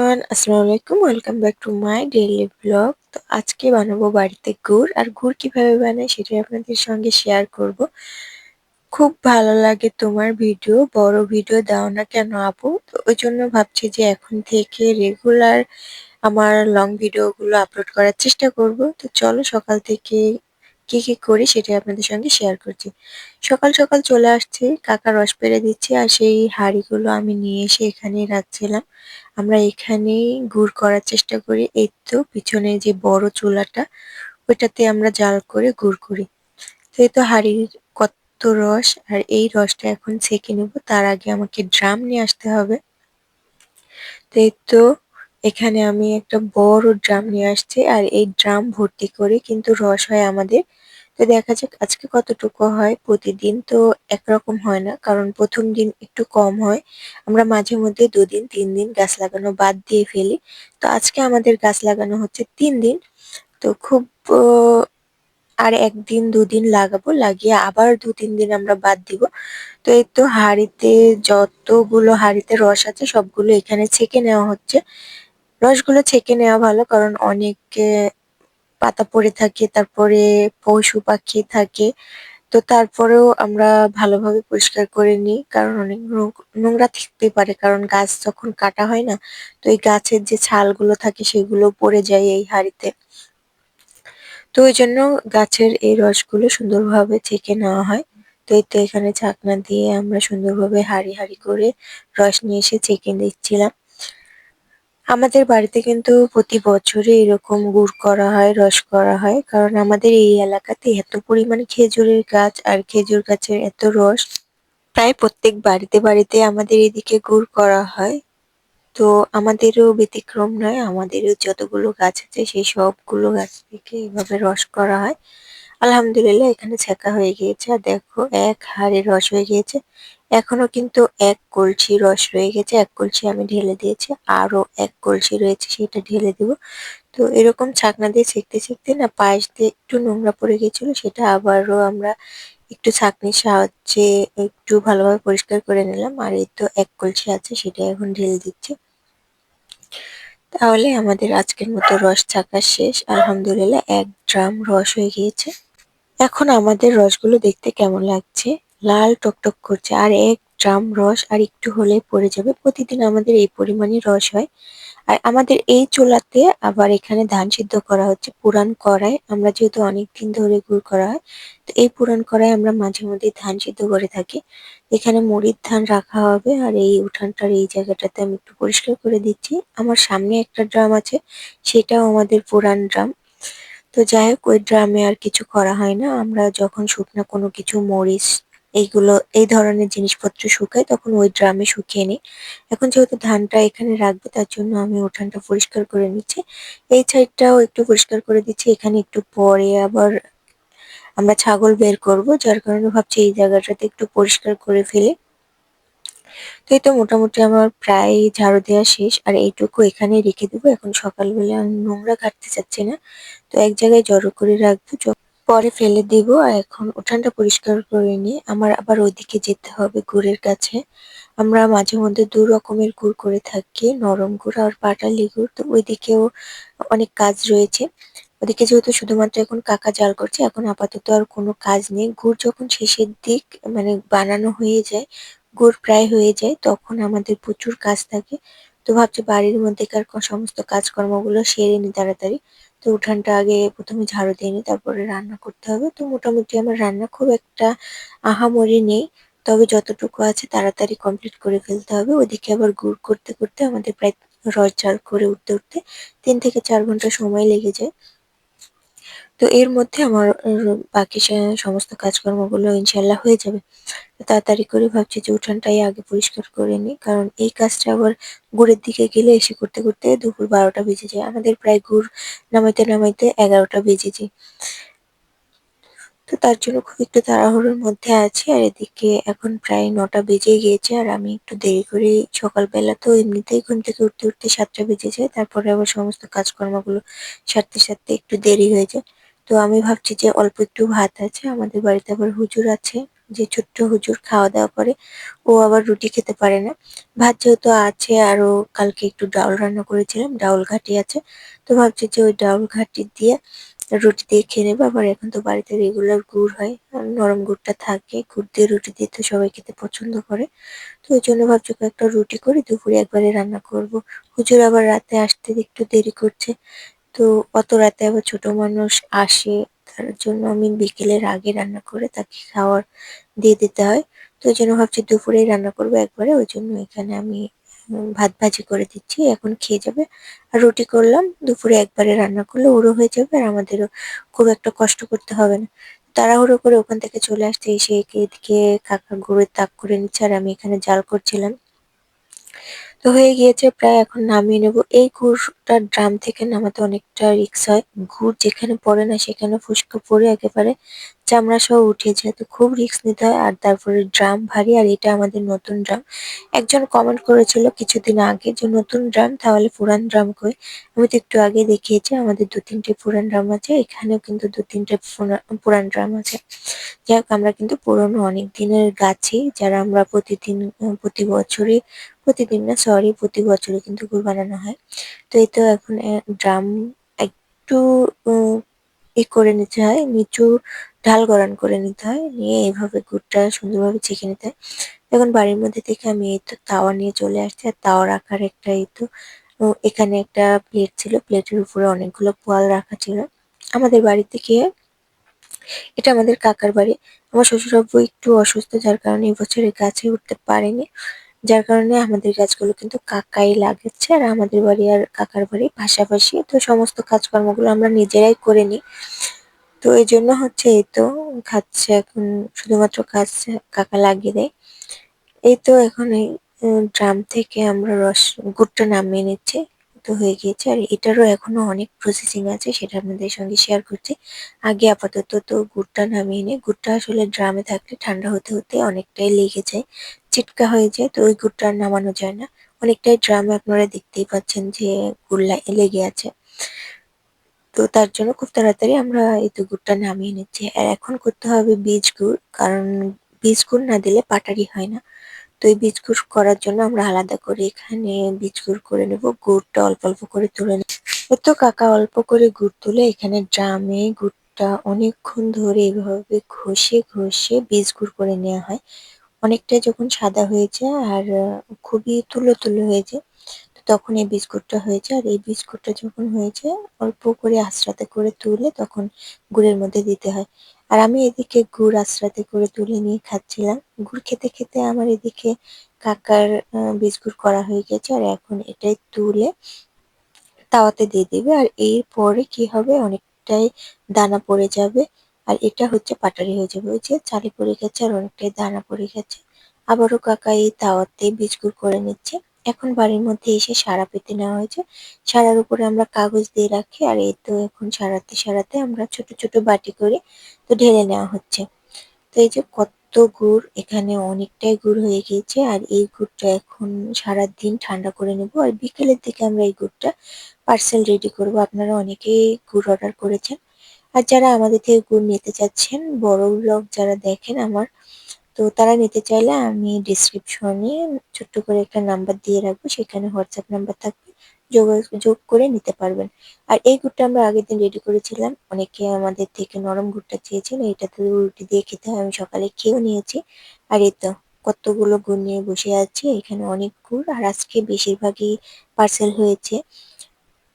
Everyone আসসালামু আলাইকুম welcome back to my daily blog তো আজকে বানাবো বাড়িতে গুড়, আর গুড় কীভাবে বানাই সেটাই আপনাদের সঙ্গে শেয়ার করব। খুব ভালো লাগে তোমার ভিডিও বড় ভিডিও দাও না কেন আপু? তো ওই জন্য ভাবছি যে এখন থেকে রেগুলার আমার লং ভিডিওগুলো আপলোড করার চেষ্টা করব। তো চলো সকাল থেকে কি কি করি সেটাই আপনাদের সঙ্গে শেয়ার করছি। সকাল সকাল চলে আসছি, কাকা রস পেরে দিচ্ছে আর সেই হাঁড়িগুলো আমি নিয়ে এসে এখানেই রাখছিলাম। আমরা এখানেই গুড় করার চেষ্টা করি। এই তো পিছনে যে বড় চুলাটা, ওইটাতে আমরা জাল করে গুড় করি। তো এই তো হাঁড়ির কত রস আর এই রসটা এখন ছেঁকে নেব, তার আগে আমাকে ড্রাম নিয়ে আসতে হবে। তো এই তো এখানে আমি একটা বড় ড্রাম নিয়ে আসছি আর এই ড্রাম ভর্তি করে কিন্তু রস হয় আমাদের তো দেখা যাক আজকে কতটুকু হয়। প্রতিদিন তো একরকম হয় না, কারণ প্রথম দিন একটু কম হয়। আমরা মাঝে মধ্যে দুদিন, তিন দিন গাছ লাগানো বাদ দিয়ে ফেলি। তো আজকে আমাদের গাছ লাগানো হচ্ছে তিন দিন। তো খুব আর একদিন, দুদিন লাগাবো, লাগিয়ে আবার দু তিন দিন আমরা বাদ দিব। তো এই তো হাঁড়িতে যতগুলো হাঁড়িতে রস আছে, সবগুলো এখানে ছেঁকে নেওয়া হচ্ছে। রসগুলো ছেঁকে নেওয়া ভালো, কারণ অনেকে পাতা পড়ে থাকে, তারপরে পশু পাখি থাকে, তো তারপরেও আমরা ভালোভাবে পরিষ্কার করে নিই, কারণ অনেক নোংরা থাকতে পারে, কারণ গাছ যখন কাটা হয় না, তো এই গাছের যে ছালগুলো থাকে সেগুলো পড়ে যায় এই হাঁড়িতে। তো ওই জন্য গাছের এই রসগুলো সুন্দরভাবে ছেঁকে নেওয়া হয়। তো এই তো এখানে ছাকনা দিয়ে আমরা সুন্দরভাবে হাঁড়ি হাড়ি করে রস নিয়ে এসে ছেঁকে দিচ্ছিলাম। আমাদের বাড়িতে কিন্তু প্রতি বছরই এরকম গুড় করা হয়, রস করা হয়। কারণ আমাদের এই এলাকাতে এত পরিমাণ খেজুরের গাছ আর খেজুর গাছের এত রস। প্রায় প্রত্যেক বাড়িতে বাড়িতে আমাদের এদিকে গুড় করা হয়। তো আমাদেরও ব্যতিক্রম নয়, আমাদেরও যতগুলো গাছ আছে সেই সবগুলো গাছ থেকে এভাবে রস করা হয়। আলহামদুলিল্লাহ এখানে ছেঁকা হয়ে গিয়েছে। আর দেখো, এক হাড়ে রস হয়ে গিয়েছে। এখনও কিন্তু এক কলসি রস রয়ে গেছে, এক কলসি আমি ঢেলে দিয়েছি, আরও এক কলসি রয়েছে সেটা ঢেলে দেবো। তো এরকম ছাকনা দিয়ে ছেঁকতে ছেঁকতে না পায়েস দিয়ে একটু নোংরা পড়ে গেছিল সেটা আবারও আমরা একটু ছাঁকনির সাহায্যে একটু ভালোভাবে পরিষ্কার করে নিলাম, আর এই তো এক কলসি আছে সেটা এখন ঢেলে দিচ্ছি। তাহলে আমাদের আজকের মতো রস ছাকা শেষ, আলহামদুলিল্লাহ এক ড্রাম রস হয়ে গিয়েছে। এখন আমাদের রসগুলো দেখতে কেমন লাগছে? লাল টকটক করছে। আর এক ড্রাম রস আর একটু হলে পড়ে যাবে। প্রতিদিন আমাদের এই পরিমাণে রস হয়। আর আমাদের এই চুলাতে আবার এখানে ধান সিদ্ধ করা হচ্ছে। পুরান কড়াই, আমরা যেহেতু অনেকদিন ধরে গুড় করা হয়, তো এই পুরান কড়াই আমরা মাঝে মধ্যে ধান সিদ্ধ করে থাকি। এখানে মুড়ির ধান রাখা হবে আর এই উঠানটার এই জায়গাটাতে আমি একটু পরিষ্কার করে দিচ্ছি। আমার সামনে একটা ড্রাম আছে, সেটাও আমাদের পুরান ড্রাম। তো যাই হোক, ওই ড্রামে আর কিছু করা হয় না। আমরা যখন শুকনা কোনো কিছু মরিচ এইগুলো, এই ধরনের জিনিসপত্র শুকাই তখন ওই ড্রামে শুকিয়ে নিই। এখন যেহেতু ধানটা এখানে রাখবে, তার জন্য আমি উঠানটা পরিষ্কার করে নিচ্ছি। এই সাইডটাও একটু পরিষ্কার করে দিচ্ছি, এখানে একটু পরে আবার আমরা ছাগল বের করব, যার কারণে ভাবছি এই জায়গাটাতে একটু পরিষ্কার করে ফেলে। তো এই তো মোটামুটি আমার প্রায় ঝাড়ু দেওয়া শেষ, আর এইটুকু এখানে রেখে দেবো। এখন সকালবেলা নোংরা কাটতে চাচ্ছি না, তো এক জায়গায় জড়ো করে রাখব। পরে ফেলে দিব আর এখন উঠানটা পরিষ্কার করে নিয়ে আমার আবার ওইদিকে যেতে হবে গুড়ের কাছে। আমরা মাঝে মধ্যে দু রকমের গুড় করে থাকি, নরম গুড় আর পাটালি গুড়। তো ওইদিকেও অনেক কাজ রয়েছে। ওদিকে যেহেতু শুধুমাত্র এখন কাকা জাল করছে, এখন আপাতত আর কোনো কাজ নেই। গুড় যখন শেষের দিক মানে বানানো হয়ে যায়, গুড় প্রায় হয়ে যায়, তখন আমাদের প্রচুর কাজ থাকে। তো ভাবছি বাড়ির মধ্যেকার সমস্ত কাজকর্মগুলো সেরে নি তাড়াতাড়ি। তো উঠানটা আগে প্রথমে ঝাড়ু দিয়ে নিই তারপরে রান্না করতে হবে। তো মোটামুটি আমার রান্না খুব একটা আহামরি নেই, তবে যতটুকু আছে তাড়াতাড়ি কমপ্লিট করে ফেলতে হবে। ওদিকে আবার গুড় করতে করতে আমাদের প্রায় রজ ঝাড় করে উঠতে উঠতে তিন থেকে চার ঘণ্টা সময় লেগে যায়। তো এর মধ্যে আমার বাকি সমস্ত কাজকর্মগুলো ইনশাল্লাহ হয়ে যাবে। তাড়াতাড়ি করে ভাবছি যে উঠানটাই আগে পরিষ্কার করে নিই, কারণ এই কাজটা আবার গুড়ের দিকে গেলে এসে করতে করতে দুপুর বারোটা বেজে যায়। আমাদের প্রায় গুড় নামাইতে নামাইতে এগারোটা বেজে যায়। তো তার জন্য খুব একটু তাড়াহুড়োর মধ্যে আছি, আর এদিকে এখন প্রায় নটা বেজে গিয়েছে, আর আমি একটু দেরি করে সকালবেলা তো এমনিতেই ঘুম থেকে উঠতে উঠতে সাতটা বেজে যায়, তারপরে আবার সমস্ত কাজকর্মগুলো সারতে সারতে একটু দেরি হয়ে যায়। তো আমি ভাবছি যে অল্প একটু ভাত আছে, আমাদের বাড়িতে আবার হুজুর আছে, যে ছোট্ট হুজুর খাওয়া দাওয়া করে, ও আবার রুটি খেতে পারে না। ভাত যেহেতু আছে আরও কালকে একটু ডাউল রান্না করেছিলাম, ডাউল ঘাটি আছে, তো ভাবছি যে ওই ডাউল ঘাটি দিয়ে রুটি দিয়ে খেয়ে নেব। আবার এখন তো বাড়িতে রেগুলার গুড় হয় নরম গুড়টা থাকে, গুড় দিয়ে রুটি দিয়ে তো সবাই খেতে পছন্দ করে। তো ওই জন্য ভাবছি একটা রুটি করে, দুপুরে একবারে রান্না করব। হুজুর আবার রাতে আসতে একটু দেরি করছে তো অত রাতে আবার ছোট মানুষ আসে, তার জন্য আমি বিকেলের আগে রান্না করে তাকে খাওয়ার দিয়ে দিতে হয়। তো ওই জন্য ভাবছি দুপুরেই রান্না করব একবারে, ওই জন্য এখানে আমি ভাত ভাজি করে দিচ্ছি, এখন খেয়ে যাবে। আর রুটি করলাম, দুপুরে একবারে রান্না করলে ওরও হয়ে যাবে আর আমাদেরও খুব একটা কষ্ট করতে হবে না। তাড়াহুড়ো করে ওখান থেকে চলে আসতে এসে এদিকে কাকা গুঁড়োর তাক করে নিচ্ছে আর আমি এখানে জাল করছিলাম। তো হয়ে গিয়েছে, প্রায় এখন নামিয়ে নেব। এই গুড়টা ড্রাম থেকে নামাতে অনেকটা রিক্স হয়। ঘুর যেখানে পড়ে না সেখানে ফুসকা পড়ে একেবারে চামড়া সহ উঠে যায় তো খুব রিক্স নিতে হয়, আর তারপরে ড্রাম ভারী, আর এটা আমাদের নতুন ড্রাম একজন কমেন্ট করেছিল কিছুদিন আগে যে, নতুন ড্রাম তাহলে পুরান ড্রাম কই? আমি তো একটু আগে দেখিয়েছি, আমাদের দু তিনটে পুরান ড্রাম আছে, এখানেও কিন্তু দু তিনটে পুরান ড্রাম আছে। যাই হোক, আমরা কিন্তু পুরোনো অনেক দিনের গাছি, যারা আমরা প্রতিদিন প্রতি বছরই, প্রতিদিন না সরি প্রতি বছরই কিন্তু গুড় বানানো হয়। তো এই তো এখন ড্রাম একটু ই করে নিতে হয়, নিচু ঢাল গরম করে নিতে হয়, নিয়ে এইভাবে গুড়টা সুন্দরভাবে ছেঁকে নিতে হয়। এখন বাড়ির মধ্যে থেকে আমি এই তো তাওয়া নিয়ে চলে আসছি, আর তাওয়ার আকার একটা এই তো এখানে একটা প্লেট ছিল প্লেটের উপরে অনেকগুলো পোয়াল রাখা ছিল। আমাদের বাড়িতে গিয়ে এটা আমাদের কাকার বাড়ি। আমার শ্বশুরাব্বু একটু অসুস্থ, যার কারণে এই বছর এই গাছে উঠতে পারেনি। যার কারণে আমাদের গাছগুলো কিন্তু কাকাই লাগাচ্ছে আর আমাদের বাড়ি আর কাকার বাড়ি পাশাপাশি। তো সমস্ত কাজকর্মগুলো আমরা নিজেরাই করে নিই। তো এই জন্য হচ্ছে এই তো খাচ্ছে এখন, শুধুমাত্র কাজ কাকা লাগিয়ে দেয়। এই তো এখন এই ড্রাম থেকে আমরা রস, গুড়টা নামিয়ে নিচ্ছি। তো হয়ে গিয়েছে আর এটারও এখনও অনেক প্রসেসিং আছে, সেটা আপনাদের সঙ্গে শেয়ার করছি। আগে আপাতত তো গুড়টা নামিয়ে নিই। গুড়টা আসলে ড্রামে থাকলে ঠান্ডা হতে হতে অনেকটাই লেগে যায়। চিটকা হয়ে যায়, তো ওই গুড়টা আর নামানো যায় না। অনেকটাই ড্রামে আপনারা দেখতেই পাচ্ছেন যে গুড় লা- লেগে আছে। তো তার জন্য খুব তাড়াতাড়ি আমরা এই তো গুড়টা নামিয়ে নিচ্ছি। আর এখন করতে হবে বীজ গুড়, কারণ বীজ গুড় না দিলে পাটারি হয় না। তো এই বীজ গুড় করার জন্য আমরা আলাদা করে এখানে বীজ গুড় করে নেব, গুড়টা অল্প অল্প করে তুলে নেব। তো কাকা অল্প করে গুড় তুলে এখানে ড্রামে গুড়টা অনেকক্ষণ ধরে এভাবে ঘষে ঘষে বীজ গুড় করে নেওয়া হয়। অনেকটাই যখন সাদা হয়েছে আর খুবই তুলো তুলো হয়ে যায় তো তখন এই বিস্কুটটা হয়েছে। আর এই বিস্কুটটা যখন হয়েছে, অল্প করে আস্রাতে করে তুলে তখন গুড়ের মধ্যে দিতে হয়। আর আমি এদিকে গুড় আস্রাতে করে তুলে নিয়ে খাচ্ছিলাম। গুড় খেতে খেতে আমার এদিকে কাকার বিস্কুট করা হয়ে গেছে। আর এখন এটাই তুলে তাওয়াতে দিয়ে দেবে। আর এরপরে কি হবে? অনেকটাই দানা পড়ে যাবে। আর এটা হচ্ছে পাটারি হয়ে যাবে। ওই যে চালে পড়ে গেছে আর অনেকটাই দানা পড়ে গেছে। আবারও কাকা এই তাওয়াতে বিস্কুট করে নিচ্ছে। এখন বাড়ির মধ্যে এসে সারা পেতে নেওয়া হয়েছে। সারার উপরে আমরা কাগজ দিয়ে রাখি আর এই তো এখন সারাতে সারাতে আমরা ছোট ছোট বাটি করে তো ঢেলে নেওয়া হচ্ছে। তো এই যে কত গুড়, এখানে অনেকটাই গুড় হয়ে গিয়েছে আর এই গুড়টা এখন সারাদিন ঠান্ডা করে নেব। আর বিকেলের দিকে আমরা এই গুড়টা পার্সেল রেডি করব। আপনারা অনেকেই গুড় অর্ডার করেছেন। আর যারা আমাদের থেকে গুড় নিতে চাচ্ছেন, বড় ব্লগ যারা দেখেন আমার, তো তারা নিতে চাইলে আমি ডিসক্রিপশনে ছোট্ট করে একটা নাম্বার দিয়ে রাখব, সেখানে হোয়াটসঅ্যাপ নাম্বার থাকবে, যোগাযোগ করে নিতে পারবেন। আর এই গুড়টা আমরা আগের দিন রেডি করেছিলাম, অনেকে আমাদের থেকে নরম গুড়টা চেয়েছেন, এইটাতে রুটি দিয়ে খেতে হয়, আমি সকালে খেয়েও নিয়েছি। আর এই তো, কতগুলো গুড় নিয়ে বসে আছি, এখানে অনেক গুড়, আর আজকে বেশিরভাগই পার্সেল হয়েছে।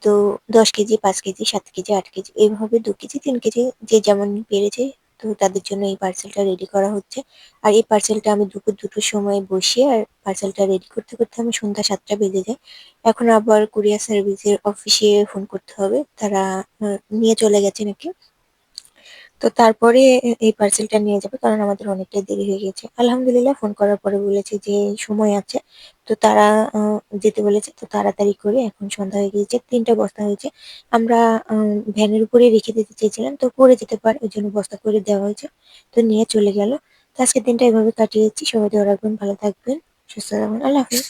তো দশ কেজি, পাঁচ কেজি, সাত কেজি, আট কেজি, এইভাবে দু কেজি, তিন কেজি যে যেমন পেরেছে তো তাদের জন্য এই পার্সেলটা রেডি করা হচ্ছে। আর এই পার্সেলটা আমি দুপুর দুটোর সময় বসে আর পার্সেলটা রেডি করতে করতে আমি সন্ধ্যা সাতটা বেজে যায়। এখন আবার কুরিয়ার সার্ভিসের অফিসে ফোন করতে হবে। তারা নিয়ে চলে গেছে নাকি? তো তারপরে এই পার্সেলটা নিয়ে যাবে, কারণ আমাদের অনেকটাই দেরি হয়ে গেছে। আলহামদুলিল্লাহ ফোন করার পরে বলেছে যে সময় আছে। তো তারা যেতে বলেছে, তো তাড়াতাড়ি করে এখন সন্ধ্যা হয়ে গিয়েছে, তিনটা বস্তা হয়েছে। আমরা ভ্যানের উপরে রেখে দিতে চেয়েছিলাম, তো পড়ে যেতে পারে, ওই জন্য বস্তা করে দেওয়া হয়েছে, তো নিয়ে চলে গেল। তো আজকের দিনটা এভাবে কাটিয়েছি, সবাই দোয়া রাখবেন, ভালো থাকবেন, সুস্থ থাকবেন, আল্লাহ হাফিজ।